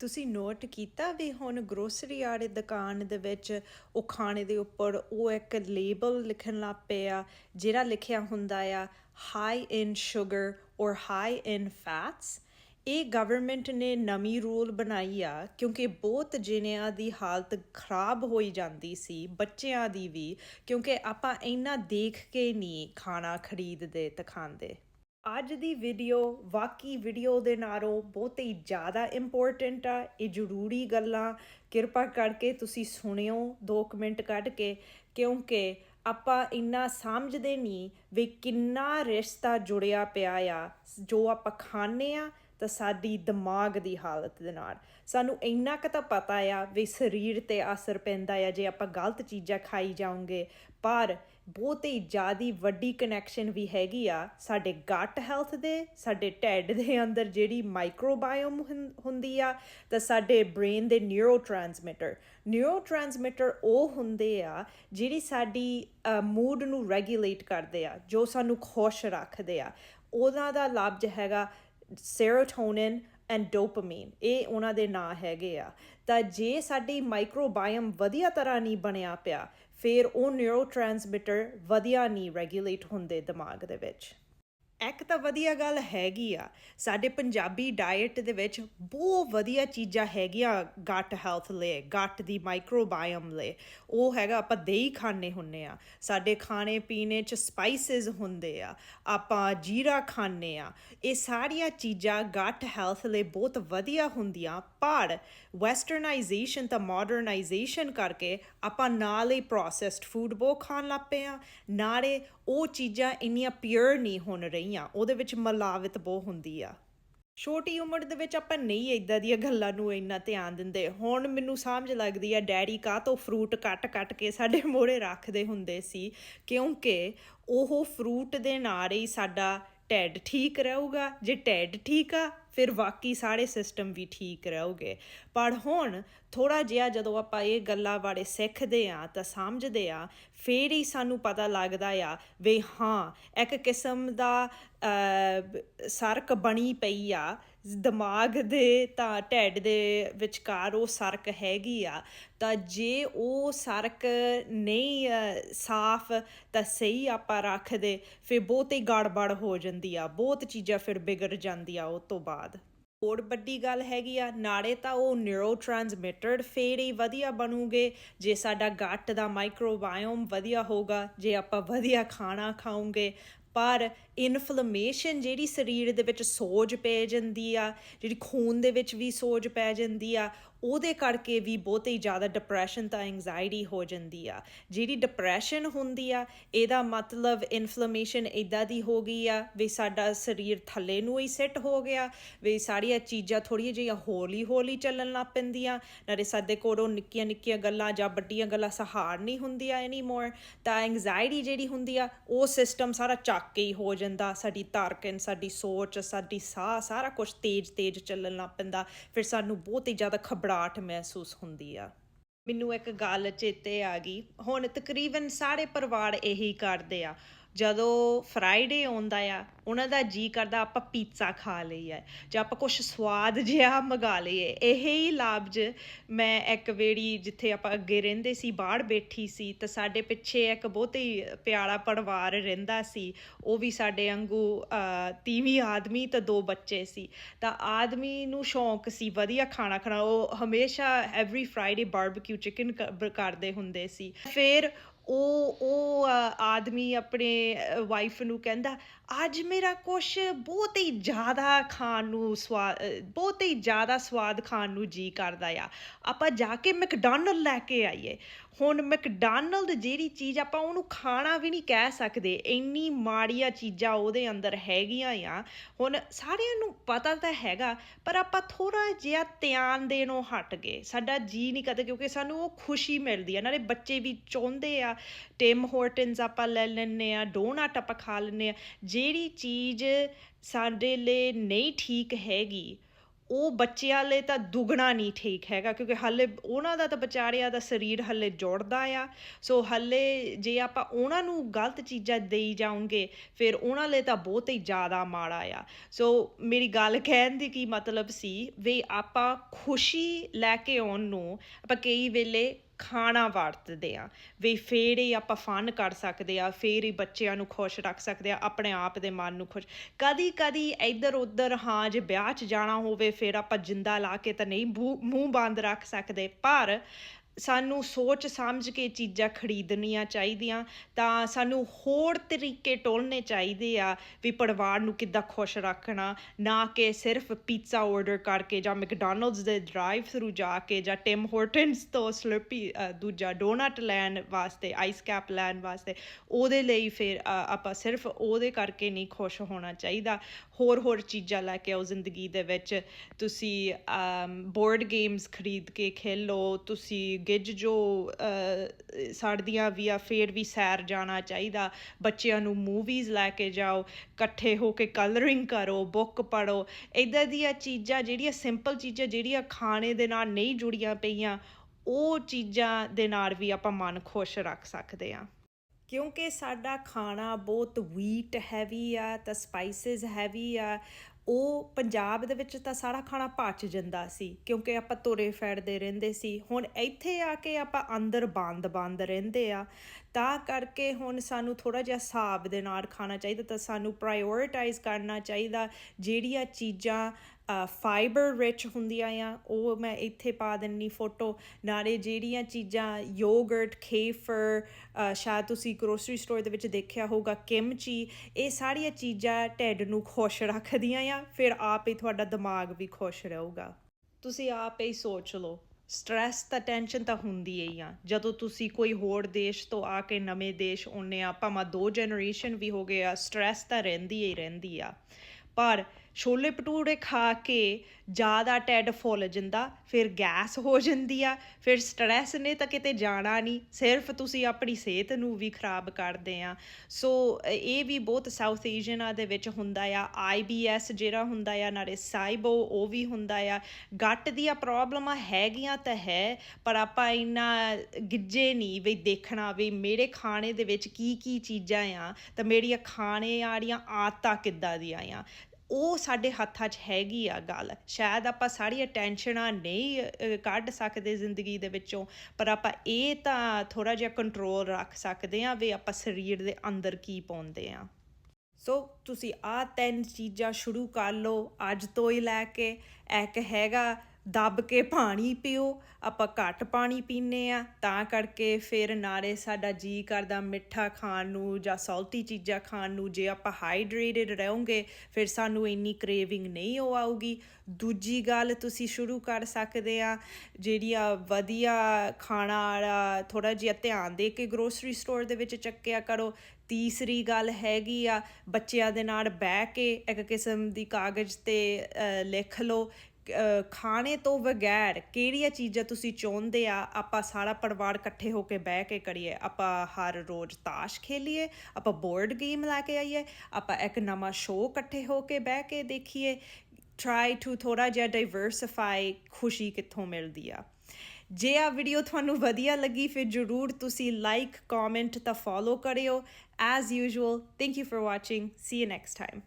ਤੁਸੀਂ ਨੋਟ ਕੀਤਾ ਵੀ ਹੁਣ ਗਰੋਸਰੀ ਵਾਲੇ ਦੁਕਾਨ ਦੇ ਵਿੱਚ ਉਹ ਖਾਣੇ ਦੇ ਉੱਪਰ ਉਹ ਇੱਕ ਲੇਬਲ ਲਿਖਣ ਲੱਗ ਪਏ ਆ, ਜਿਹੜਾ ਲਿਖਿਆ ਹੁੰਦਾ ਆ ਹਾਈ ਇਨ ਸ਼ੂਗਰ ਔਰ ਹਾਈ ਇਨ ਫੈਟਸ ਇਹ ਗਵਰਨਮੈਂਟ ਨੇ ਨਵੀਂ ਰੂਲ ਬਣਾਈ ਆ, ਕਿਉਂਕਿ ਬਹੁਤ ਜਣਿਆਂ ਦੀ ਹਾਲਤ ਖਰਾਬ ਹੋਈ ਜਾਂਦੀ ਸੀ, ਬੱਚਿਆਂ ਦੀ ਵੀ, ਕਿਉਂਕਿ ਆਪਾਂ ਇੰਨਾ ਦੇਖ ਕੇ ਨਹੀਂ ਖਾਣਾ ਖਰੀਦਦੇ ਤੇ ਖਾਂਦੇ। ਅੱਜ ਦੀ ਵੀਡੀਓ ਵਾਕਈ ਵੀਡੀਓ ਦੇ ਨਾਲੋਂ ਬਹੁਤ ਹੀ ਜ਼ਿਆਦਾ ਇੰਪੋਰਟੈਂਟ ਆ, ਇਹ ਜ਼ਰੂਰੀ ਗੱਲਾਂ। ਕਿਰਪਾ ਕਰਕੇ ਤੁਸੀਂ ਸੁਣਿਓ 2 ਮਿੰਟ ਕੱਢ ਕੇ, ਕਿਉਂਕਿ ਆਪਾਂ ਇੰਨਾ ਸਮਝਦੇ ਨਹੀਂ ਵੀ ਕਿੰਨਾ ਰਿਸ਼ਤਾ ਜੁੜਿਆ ਪਿਆ ਆ, ਜੋ ਆਪਾਂ ਖਾਂਦੇ ਆ ਤਾਂ ਸਾਡੀ ਦਿਮਾਗ ਦੀ ਹਾਲਤ ਦੇ ਨਾਲ। ਸਾਨੂੰ ਇੰਨਾ ਕੁ ਤਾਂ ਪਤਾ ਆ ਵੀ ਸਰੀਰ ਤੇ ਅਸਰ ਪੈਂਦਾ ਆ, ਜੇ ਆਪਾਂ ਗਲਤ ਚੀਜ਼ਾਂ ਖਾਈ ਜਾਉਂਗੇ। ਪਰ ਬਹੁਤ ਹੀ ਜ਼ਿਆਦੀ ਵੱਡੀ ਕਨੈਕਸ਼ਨ ਵੀ ਹੈਗੀ ਆ ਸਾਡੇ ਗਟ ਹੈਲਥ ਦੇ, ਸਾਡੇ ਢਿੱਡ ਦੇ ਅੰਦਰ ਜਿਹੜੀ ਮਾਈਕਰੋਬਾਇਓਮ ਹੁੰਦੀ ਆ, ਤਾਂ ਸਾਡੇ ਬ੍ਰੇਨ ਦੇ ਨਿਊਰੋਟ੍ਰਾਂਸਮਿਟਰ ਨਿਊਰੋਟ੍ਰਾਂਸਮਿਟਰ ਉਹ ਹੁੰਦੇ ਆ ਜਿਹੜੀ ਸਾਡੀ ਮੂਡ ਨੂੰ ਰੈਗੂਲੇਟ ਕਰਦੇ ਆ, ਜੋ ਸਾਨੂੰ ਖੁਸ਼ ਰੱਖਦੇ ਆ। ਉਹਨਾਂ ਦਾ ਲਫ਼ਜ਼ ਹੈਗਾ ਸੇਰੋਟੋਨਿਨ ਐਂਡ ਡੋਪਾਮਾਈਨ ਇਹ ਉਹਨਾਂ ਦੇ ਨਾਂ ਹੈਗੇ ਆ। ਤਾਂ ਜੇ ਸਾਡੀ ਮਾਈਕਰੋਬਾਇਮ ਵਧੀਆ ਤਰ੍ਹਾਂ ਨਹੀਂ ਬਣਿਆ ਪਿਆ, ਫਿਰ ਉਹ ਨਿਊਰੋਟ੍ਰਾਂਸਮਿਟਰ ਵਧੀਆ ਨਹੀਂ ਰੈਗੂਲੇਟ ਹੁੰਦੇ ਦਿਮਾਗ ਦੇ ਵਿੱਚ। ਇੱਕ ਤਾਂ ਵਧੀਆ ਗੱਲ ਹੈਗੀ ਆ, ਸਾਡੇ ਪੰਜਾਬੀ ਡਾਈਟ ਦੇ ਵਿੱਚ ਬਹੁਤ ਵਧੀਆ ਚੀਜ਼ਾਂ ਹੈਗੀਆਂ ਗਟ ਹੈਲਥ ਲਈ ਗਟ ਦੀ ਮਾਈਕਰੋਬਾਇਮ ਲਈ ਉਹ ਹੈਗਾ ਆਪਾਂ ਦਹੀਂ ਖਾਣੇ ਹੁੰਨੇ ਆ, ਸਾਡੇ ਖਾਣੇ ਪੀਣੇ ਚ ਸਪਾਈਸਿਸ ਹੁੰਦੇ ਆ, ਆਪਾਂ ਜੀਰਾ ਖਾਣੇ ਆ, ਇਹ ਸਾਰੀਆਂ ਚੀਜ਼ਾਂ ਗਟ ਹੈਲਥ ਲਈ ਬਹੁਤ ਵਧੀਆ ਹੁੰਦੀਆਂ, ਪਰ ਵੈਸਟਰਨਾਈਜੇਸ਼ਨ ਤਾਂ ਮਾਡਰਨਾਈਜੇਸ਼ਨ ਕਰਕੇ ਆਪਾਂ ਨਾਲ ਹੀ ਪ੍ਰੋਸੈਸਡ ਫੂਡ ਬਹੁਤ ਖਾਣ ਲੱਗ ਪਏ ਆ, ਨਾਲੇ ਉਹ ਚੀਜ਼ਾਂ ਇੰਨੀਆਂ ਪਿਓਰ ਨਹੀਂ ਹੋਣ ਰਹੀਆਂ, ਉਹਦੇ ਵਿੱਚ ਮਲਾਵਟ ਬਹੁਤ ਹੁੰਦੀ ਆ। ਛੋਟੀ ਉਮਰ ਦੇ ਵਿੱਚ ਆਪਾਂ ਨਹੀਂ ਇਦਾਂ ਦੀਆਂ ਗੱਲਾਂ ਨੂੰ ਇੰਨਾ ਧਿਆਨ ਦਿੰਦੇ। ਹੁਣ ਮੈਨੂੰ ਸਮਝ ਲੱਗਦੀ ਆ, ਡੈਡੀ ਕਾਹ ਤੋਂ ਫਰੂਟ ਕੱਟ ਕੱਟ ਕੇ ਸਾਡੇ ਮੋੜੇ ਰੱਖਦੇ ਹੁੰਦੇ ਸੀ, ਕਿਉਂਕਿ ਉਹ ਫਰੂਟ ਦੇ ਨਾਲ ਹੀ ਸਾਡਾ ਟੈਡ ਠੀਕ ਰਹੂਗਾ। ਜੇ ਢਿੱਡ ਠੀਕ ਆ ਫਿਰ ਬਾਕੀ ਸਾਰੇ ਸਿਸਟਮ ਵੀ ਠੀਕ ਰਹੋਗੇ। ਪਰ ਹੁਣ ਥੋੜਾ ਜਿਹਾ ਜਦੋਂ ਆਪਾਂ ਇਹ ਗੱਲਾਂ ਬਾਰੇ ਸਿੱਖਦੇ ਆ ਤਾਂ ਸਮਝਦੇ ਆ ਫੇਰ ਹੀ ਸਾਨੂੰ ਪਤਾ ਲੱਗਦਾ ਆ ਵੀ ਹਾਂ, ਇੱਕ ਕਿਸਮ ਦਾ ਸਰਕ ਬਣੀ ਪਈ ਆ। ਦਿਮਾਗ ਦੇ ਤਾਂ ਢਿੱਡ ਦੇ ਵਿਚਕਾਰ ਉਹ ਸਰਕ ਹੈਗੀ ਆ। ਤਾਂ ਜੇ ਉਹ ਸਰਕ ਨਹੀਂ ਸਾਫ਼ ਤਾਂ ਸਹੀ ਆਪਾਂ ਰੱਖਦੇ, ਫਿਰ ਬਹੁਤ ਹੀ ਗੜਬੜ ਹੋ ਜਾਂਦੀ ਆ, ਬਹੁਤ ਚੀਜ਼ਾਂ ਫਿਰ ਵਿਗੜ ਜਾਂਦੀਆਂ ਉਹ ਤੋਂ ਬਾਅਦ। ਹੋਰ ਵੱਡੀ ਗੱਲ ਹੈਗੀ ਆ, ਨਾਲੇ ਤਾਂ ਉਹ ਨਿਊਰੋਟ੍ਰਾਂਸਮਿਟਰ ਫੇਰ ਹੀ ਵਧੀਆ ਬਣੂਗੇ। ਜੇ ਸਾਡਾ ਗੱਟ ਦਾ ਮਾਈਕਰੋਬਾਇਓਮ ਵਧੀਆ ਹੋਊਗਾ, ਜੇ ਆਪਾਂ ਵਧੀਆ ਖਾਣਾ ਖਾਉਂਗੇ ਪਰ ਇਨਫਲੇਮੇਸ਼ਨ ਜਿਹੜੀ ਸਰੀਰ ਦੇ ਵਿੱਚ ਸੋਜ ਪੈ ਜਾਂਦੀ ਆ, ਜਿਹੜੀ ਖੂਨ ਦੇ ਵਿੱਚ ਵੀ ਸੋਜ ਪੈ ਜਾਂਦੀ ਆ, ਉਹਦੇ ਕਰਕੇ ਵੀ ਬਹੁਤ ਹੀ ਜ਼ਿਆਦਾ ਡਿਪਰੈਸ਼ਨ ਤਾਂ ਐਂਗਜ਼ਾਇਟੀ ਹੋ ਜਾਂਦੀ ਆ। ਜਿਹੜੀ ਡਿਪਰੈਸ਼ਨ ਹੁੰਦੀ ਆ, ਇਹਦਾ ਮਤਲਬ ਇਨਫਲੇਮੇਸ਼ਨ ਇਦਾਂ ਦੀ ਹੋ ਗਈ ਆ ਵੀ ਸਾਡਾ ਸਰੀਰ ਥੱਲੇ ਨੂੰ ਹੀ ਸੈੱਟ ਹੋ ਗਿਆ, ਵੀ ਸਾਰੀਆਂ ਚੀਜ਼ਾਂ ਥੋੜੀਆਂ ਜਿਹੀਆਂ ਹੌਲੀ ਹੌਲੀ ਚੱਲਣ ਲੱਗ ਪੈਂਦੀਆਂ, ਨਾਲੇ ਸਾਡੇ ਕੋਲੋਂ ਨਿੱਕੀਆਂ ਨਿੱਕੀਆਂ ਗੱਲਾਂ ਜਾਂ ਵੱਡੀਆਂ ਗੱਲਾਂ ਸਹਾਰ ਨਹੀਂ ਹੁੰਦੀਆਂ ਐਨੀਮੋਰ ਤਾਂ ਐਂਗਜ਼ਾਇਟੀ ਜਿਹੜੀ ਹੁੰਦੀ ਆ, ਉਹ ਸਿਸਟਮ ਸਾਰਾ ਚੱਕ ਕੇ ਹੀ ਹੋ ਜਾਂਦਾ, ਸਾਡੀ ਧੜਕਣ ਸਾਡੀ ਸੋਚ, ਸਾਡੀ ਸਾਹ, ਸਾਰਾ ਕੁਝ ਤੇਜ਼ ਤੇਜ਼ ਚੱਲਣ ਲੱਗ ਪੈਂਦਾ। ਫਿਰ ਸਾਨੂੰ ਬਹੁਤ ਹੀ ਜ਼ਿਆਦਾ ਘਬਰਾਹਟ ਮਹਿਸੂਸ ਹੁੰਦੀ ਆ। ਮੈਨੂੰ ਇੱਕ ਗੱਲ ਚੇਤੇ ਆ ਗਈ। ਹੁਣ ਤਕਰੀਬਨ ਸਾਰੇ ਪਰਿਵਾਰ ਇਹੀ ਕਰਦੇ ਆ। ਜਦੋਂ ਫਰਾਈਡੇ ਆਉਂਦਾ ਆ, ਉਹਨਾਂ ਦਾ ਜੀ ਕਰਦਾ, ਆਪਾਂ ਪੀਜ਼ਾ ਖਾ ਲਈਏ। ਜਾਂ ਆਪਾਂ ਕੁਝ ਸਵਾਦ ਜਿਹਾ ਮੰਗਾ ਲਈਏ। ਇਹ ਹੀ ਲਾਭਜ ਮੈਂ ਇੱਕ ਵੇੜੀ ਜਿੱਥੇ ਆਪਾਂ ਅੱਗੇ ਰਹਿੰਦੇ ਸੀ, ਬਾਹਰ ਬੈਠੀ ਸੀ, ਤਾਂ ਸਾਡੇ ਪਿੱਛੇ ਇੱਕ ਬਹੁਤ ਹੀ ਪਿਆਰਾ ਪਰਿਵਾਰ ਰਹਿੰਦਾ ਸੀ। ਉਹ ਵੀ ਸਾਡੇ ਵਾਂਗੂ ਤੀਵੀਂ ਆਦਮੀ ਤੇ ਦੋ ਬੱਚੇ ਸੀ। ਤਾਂ ਆਦਮੀ ਨੂੰ ਸ਼ੌਂਕ ਸੀ ਵਧੀਆ ਖਾਣਾ ਖਾਣਾ। ਉਹ ਹਮੇਸ਼ਾ ਐਵਰੀ ਫਰਾਈਡੇ ਬਾਰਬੀਕਿਊ ਚਿਕਨ ਕਰਦੇ ਹੁੰਦੇ ਸੀ। ਫਿਰ ਉਹ ਉਹ ਆਦਮੀ ਆਪਣੇ ਵਾਈਫ ਨੂੰ ਕਹਿੰਦਾ, ਅੱਜ ਮੇਰਾ ਕੁਛ ਬਹੁਤ ਹੀ ਜ਼ਿਆਦਾ ਖਾਣ ਨੂੰ ਸਵਾਦ ਬਹੁਤ ਹੀ ਜ਼ਿਆਦਾ ਸਵਾਦ ਖਾਣ ਨੂੰ ਜੀ ਕਰਦਾ ਆ। ਆਪਾਂ ਜਾ ਕੇ ਮੈਕਡੋਨਲਡ ਲੈ ਕੇ ਆਈਏ। ਹੁਣ ਮੈਕਡੋਨਲਡ ਜਿਹੜੀ ਚੀਜ਼ ਆਪਾਂ ਉਹਨੂੰ ਖਾਣਾ ਵੀ ਨਹੀਂ ਕਹਿ ਸਕਦੇ, ਇੰਨੀ ਮਾੜੀਆਂ ਚੀਜ਼ਾਂ ਉਹਦੇ ਅੰਦਰ ਹੈਗੀਆਂ ਆ। ਹੁਣ ਸਾਰਿਆਂ ਨੂੰ ਪਤਾ ਤਾਂ ਹੈਗਾ, ਪਰ ਆਪਾਂ ਥੋੜਾ ਜਿਹਾ ਧਿਆਨ ਦੇਣੋਂ ਹਟ ਗਏ। ਸਾਡਾ ਜੀ ਨਹੀਂ ਕਰਦਾ ਕਿਉਂਕਿ ਸਾਨੂੰ ਉਹ ਖੁਸ਼ੀ ਮਿਲਦੀ ਆ। ਨਾਲੇ ਬੱਚੇ ਵੀ ਚਾਹੁੰਦੇ ਆ, ਟਿਮ ਹੋਰਟਨਸ ਆਪਾਂ ਲੈ ਲੈਂਦੇ ਆ, ਡੋਨਟ ਆਪਾਂ ਖਾ ਲੈਂਦੇ ਆ। ਜਿਹੜੀ ਚੀਜ਼ ਸਾਡੇ ਲਈ ਨਹੀਂ ਠੀਕ ਹੈਗੀ ਉਹ ਬੱਚਿਆਂ ਲਈ ਤਾਂ ਦੁੱਗਣਾ ਨਹੀਂ ਠੀਕ ਹੈਗਾ, ਕਿਉਂਕਿ ਹੱਲੇ ਉਹਨਾਂ ਦਾ ਤਾਂ ਵਿਚਾਰਿਆਂ ਦਾ ਸਰੀਰ ਹੱਲੇ ਜੋੜਦਾ ਆ। ਸੋ ਹੱਲੇ ਜੇ ਆਪਾਂ ਉਹਨਾਂ ਨੂੰ ਗਲਤ ਚੀਜ਼ਾਂ ਦੇਈ ਜਾਉਂਗੇ ਫਿਰ ਉਹਨਾਂ ਲਈ ਤਾਂ ਬਹੁਤ ਹੀ ਜ਼ਿਆਦਾ ਮਾੜਾ ਆ। ਸੋ ਮੇਰੀ ਗੱਲ ਕਹਿਣ ਦੀ ਕੀ ਮਤਲਬ ਸੀ, ਵੀ ਆਪਾਂ ਖੁਸ਼ੀ ਲੈ ਕੇ ਆਉਣ ਨੂੰ ਆਪਾਂ ਕਈ ਵੇਲੇ ਖਾਣਾ ਵਰਤਦੇ ਆ। ਵੀ ਫੇਰ ਹੀ ਆਪਾਂ ਫਨ ਕਰ ਸਕਦੇ ਆ, ਫੇਰ ਹੀ ਬੱਚਿਆਂ ਨੂੰ ਖੁਸ਼ ਰੱਖ ਸਕਦੇ ਆ, ਆਪਣੇ ਆਪ ਦੇ ਮਨ ਨੂੰ ਖੁਸ਼। ਕਦੀ ਕਦੀ ਇੱਧਰ ਉੱਧਰ ਹਾਂ, ਜੇ ਵਿਆਹ 'ਚ ਜਾਣਾ ਹੋਵੇ, ਫਿਰ ਆਪਾਂ ਜਿੰਦਾ ਲਾ ਕੇ ਤਾਂ ਨਹੀਂ ਮੂੰਹ ਮੂੰਹ ਬੰਦ ਰੱਖ ਸਕਦੇ। ਪਰ ਸਾਨੂੰ ਸੋਚ ਸਮਝ ਕੇ ਚੀਜ਼ਾਂ ਖਰੀਦਣੀਆਂ ਚਾਹੀਦੀਆਂ, ਤਾਂ ਸਾਨੂੰ ਹੋਰ ਤਰੀਕੇ ਟੋਲਨੇ ਚਾਹੀਦੇ ਆ ਵੀ ਪਰਿਵਾਰ ਨੂੰ ਕਿੱਦਾਂ ਖੁਸ਼ ਰੱਖਣਾ, ਨਾ ਕਿ ਸਿਰਫ ਪੀਜ਼ਾ ਆਰਡਰ ਕਰਕੇ ਜਾਂ ਮੈਕਡੋਨਲਡਸ ਦੇ ਡਰਾਈਵ ਥਰੂ ਜਾ ਕੇ ਜਾਂ ਟਿਮ ਹੋਰਟਨਸ ਤੋਂ ਸਲਰਪੀ ਦੂਜਾ ਡੋਨਟ ਲੈਣ ਵਾਸਤੇ ਆਈਸ ਕੈਪ ਲੈਣ ਵਾਸਤੇ, ਉਹਦੇ ਲਈ ਫਿਰ ਆਪਾਂ ਸਿਰਫ ਉਹਦੇ ਕਰਕੇ ਨਹੀਂ ਖੁਸ਼ ਹੋਣਾ ਚਾਹੀਦਾ। ਹੋਰ ਹੋਰ ਚੀਜ਼ਾਂ ਲੈ ਕੇ ਆਓ ਜ਼ਿੰਦਗੀ ਦੇ ਵਿੱਚ। ਤੁਸੀਂ ਬੋਰਡ ਗੇਮਸ ਖਰੀਦ ਕੇ ਖੇਲੋ, ਤੁਸੀਂ ਗਿੱਜ ਜੋ ਸੜਦੀਆਂ ਵੀ ਆ, ਫੇਰ ਵੀ ਸੈਰ ਜਾਣਾ ਚਾਹੀਦਾ। ਬੱਚਿਆਂ ਨੂੰ ਮੂਵੀਜ਼ ਲੈ ਕੇ ਜਾਓ, ਇਕੱਠੇ ਹੋ ਕੇ ਕਲਰਿੰਗ ਕਰੋ ਬੁੱਕ ਪੜੋ ਇਦਾਂ ਦੀਆਂ ਚੀਜ਼ਾਂ, ਜਿਹੜੀਆਂ ਸਿੰਪਲ ਚੀਜ਼ਾਂ, ਜਿਹੜੀਆਂ ਖਾਣੇ ਦੇ ਨਾਲ ਨਹੀਂ ਜੁੜੀਆਂ ਪਈਆਂ, ਉਹ ਚੀਜ਼ਾਂ ਦੇ ਨਾਲ ਵੀ ਆਪਾਂ ਮਨ ਖੁਸ਼ ਰੱਖ ਸਕਦੇ ਆ ਕਿਉਂਕਿ ਸਾਡਾ ਖਾਣਾ ਬਹੁਤ ਵੀਟ ਹੈਵੀ ਆ, ਤਾਂ ਸਪਾਈਸਸ ਹੈਵੀ ਆ ਉਹ ਪੰਜਾਬ ਦੇ ਵਿੱਚ ਤਾਂ ਸਾਰਾ ਖਾਣਾ ਪਚ ਜਾਂਦਾ ਸੀ, ਕਿਉਂਕਿ ਆਪਾਂ ਤੁਰੇ ਫੈੜਦੇ ਰਹਿੰਦੇ ਸੀ। ਹੁਣ ਇੱਥੇ ਆ ਕੇ ਆਪਾਂ ਅੰਦਰ ਬੰਦ ਬੰਦ ਰਹਿੰਦੇ ਆ। ਤਾਂ ਕਰਕੇ ਹੁਣ ਸਾਨੂੰ ਥੋੜਾ ਜਿਹਾ ਹਿਸਾਬ ਦੇ ਨਾਲ ਖਾਣਾ ਚਾਹੀਦਾ, ਤਾਂ ਸਾਨੂੰ ਪ੍ਰਾਇੋਰਟਾਈਜ਼ ਕਰਨਾ ਚਾਹੀਦਾ। ਜਿਹੜੀਆਂ ਚੀਜ਼ਾਂ ਫਾਈਬਰ ਰਿਚ ਹੁੰਦੀਆਂ ਆ, ਉਹ ਮੈਂ ਇੱਥੇ ਪਾ ਦਿੰਨੀ ਫੋਟੋ ਨਾਲੇ ਜਿਹੜੀਆਂ ਚੀਜ਼ਾਂ ਯੋਗਰਟ ਖੇਫਰ ਸ਼ਾਇਦ ਤੁਸੀਂ ਗਰੋਸਰੀ ਸਟੋਰ ਦੇ ਵਿੱਚ ਦੇਖਿਆ ਹੋਊਗਾ ਕਿਮਚੀ ਇਹ ਸਾਰੀਆਂ ਚੀਜ਼ਾਂ ਢਿੱਡ ਨੂੰ ਖੁਸ਼ ਰੱਖਦੀਆਂ ਆ, ਫਿਰ ਆਪ ਹੀ ਤੁਹਾਡਾ ਦਿਮਾਗ ਵੀ ਖੁਸ਼ ਰਹੂਗਾ। ਤੁਸੀਂ ਆਪ ਹੀ ਸੋਚ ਲਓ ਸਟ੍ਰੈਸ ਤਾਂ ਟੈਨਸ਼ਨ ਤਾਂ ਹੁੰਦੀ ਹੀ ਆ। ਜਦੋਂ ਤੁਸੀਂ ਕੋਈ ਹੋਰ ਦੇਸ਼ ਤੋਂ ਆ ਕੇ ਨਵੇਂ ਦੇਸ਼ ਆਉਂਦੇ ਆ, ਭਾਵੇਂ ਦੋ ਜਨਰੇਸ਼ਨ ਵੀ ਹੋ ਗਏ ਆ ਸਟ੍ਰੈਸ ਤਾਂ ਰਹਿੰਦੀ ਹੀ ਰਹਿੰਦੀ ਆ। ਪਰ ਛੋਲੇ ਭਟੂਰੇ ਖਾ ਕੇ ਜ਼ਿਆਦਾ ਟੈਡ ਫੁੱਲ ਜਾਂਦਾ, ਫਿਰ ਗੈਸ ਹੋ ਜਾਂਦੀ ਆ, ਫਿਰ ਸਟ੍ਰੈਸ ਨੇ ਤਾਂ ਕਿਤੇ ਜਾਣਾ ਨਹੀਂ, ਸਿਰਫ ਤੁਸੀਂ ਆਪਣੀ ਸਿਹਤ ਨੂੰ ਵੀ ਖਰਾਬ ਕਰਦੇ ਆ। ਸੋ, ਇਹ ਵੀ ਬਹੁਤ ਸਾਊਥ ਏਸ਼ੀਅਨਾਂ ਦੇ ਵਿੱਚ ਹੁੰਦਾ ਆ ਆਈਬੀਐਸ ਜਿਹੜਾ ਹੁੰਦਾ ਆ, ਨਾਲੇ ਸਾਈਬੋ ਉਹ ਵੀ ਹੁੰਦਾ ਆ। ਗੱਟ ਦੀਆਂ ਪ੍ਰੋਬਲਮਾਂ ਹੈਗੀਆਂ ਤਾਂ ਹੈ, ਪਰ ਆਪਾਂ ਇੰਨਾ ਗਿੱਜੇ ਨਹੀਂ ਵੀ ਦੇਖਣਾ ਵੀ ਮੇਰੇ ਖਾਣੇ ਦੇ ਵਿੱਚ ਕੀ ਕੀ ਚੀਜ਼ਾਂ ਆ, ਤਾਂ ਮੇਰੀਆਂ ਖਾਣੇ ਵਾਲੀਆਂ ਆਦਤਾਂ ਕਿੱਦਾਂ ਦੀਆਂ ਆ। ਉਹ ਸਾਡੇ ਹੱਥਾਂ 'ਚ ਹੈਗੀ ਆ ਗੱਲ। ਸ਼ਾਇਦ ਆਪਾਂ ਸਾਰੀਆਂ ਟੈਨਸ਼ਨਾਂ ਨਹੀਂ ਕੱਢ ਸਕਦੇ ਜ਼ਿੰਦਗੀ ਦੇ ਵਿੱਚੋਂ, ਪਰ ਆਪਾਂ ਇਹ ਤਾਂ ਥੋੜਾ ਜਿਹਾ ਕੰਟਰੋਲ ਰੱਖ ਸਕਦੇ ਆ ਵੀ ਆਪਾਂ ਸਰੀਰ ਦੇ ਅੰਦਰ ਕੀ ਪਾਉਂਦੇ ਆ ਸੋ ਤੁਸੀਂ ਆ ਤਿੰਨ ਚੀਜ਼ਾਂ ਸ਼ੁਰੂ ਕਰ ਲਓ, ਅੱਜ ਤੋਂ ਹੀ ਲੈ ਕੇ ਇੱਕ ਹੈਗਾ ਦੱਬ ਕੇ ਪਾਣੀ ਪੀਓ, ਆਪਾਂ ਘੱਟ ਪਾਣੀ ਪੀਨੇ ਆ ਤਾਂ ਕਰਕੇ ਫਿਰ ਨਾਲੇ ਸਾਡਾ ਜੀ ਕਰਦਾ ਮਿੱਠਾ ਖਾਣ ਨੂੰ ਜਾਂ ਸੌਲਤੀ ਚੀਜ਼ਾਂ ਖਾਣ ਨੂੰ, ਜੇ ਆਪਾਂ ਹਾਈਡਰੇਟਡ ਰਹੋਗੇ, ਫਿਰ ਸਾਨੂੰ ਇੰਨੀ ਕ੍ਰੇਵਿੰਗ ਨਹੀਂ ਹੋ ਆਊਗੀ। ਦੂਜੀ ਗੱਲ ਤੁਸੀਂ ਸ਼ੁਰੂ ਕਰ ਸਕਦੇ ਆ ਜਿਹੜੀਆਂ ਵਧੀਆ ਖਾਣਾ ਵਾਲਾ ਥੋੜਾ ਜਿਹਾ ਧਿਆਨ ਦੇ ਕੇ ਗਰੋਸਰੀ ਸਟੋਰ ਦੇ ਵਿੱਚ ਚੱਕਿਆ ਕਰੋ। ਤੀਸਰੀ ਗੱਲ ਹੈਗੀ ਆ, ਬੱਚਿਆਂ ਦੇ ਨਾਲ ਬਹਿ ਕੇ ਇੱਕ ਕਿਸਮ ਦੀ ਕਾਗਜ਼ ਤੇ ਲਿਖ ਲਓ ਖਾਣੇ ਤੋਂ ਬਗੈਰ ਕਿਹੜੀਆਂ ਚੀਜ਼ਾਂ ਤੁਸੀਂ ਚਾਹੁੰਦੇ ਆ? ਆਪਾਂ ਸਾਰਾ ਪਰਿਵਾਰ ਇਕੱਠੇ ਹੋ ਕੇ ਬਹਿ ਕੇ ਕਰੀਏ। ਆਪਾਂ ਹਰ ਰੋਜ਼ ਤਾਸ਼ ਖੇਲੀਏ, ਆਪਾਂ ਬੋਰਡ ਗੇਮ ਲੈ ਕੇ ਆਈਏ, ਆਪਾਂ ਇੱਕ ਨਵਾਂ ਸ਼ੋਅ ਇਕੱਠੇ ਹੋ ਕੇ ਬਹਿ ਕੇ ਦੇਖੀਏ। ਟਰਾਈ ਟੂ ਥੋੜਾ ਜਿਹਾ ਡਾਈਵਰਸਿਫਾਈ ਖੁਸ਼ੀ ਕਿੱਥੋਂ ਮਿਲਦੀ ਆ। ਜੇ ਆ ਵੀਡੀਓ ਤੁਹਾਨੂੰ ਵਧੀਆ ਲੱਗੀ, ਫਿਰ ਜਰੂਰ ਤੁਸੀਂ ਲਾਈਕ ਕਮੈਂਟ ਤਾਂ ਫੋਲੋ ਕਰਿਓ। As usual thank you for watching see you next time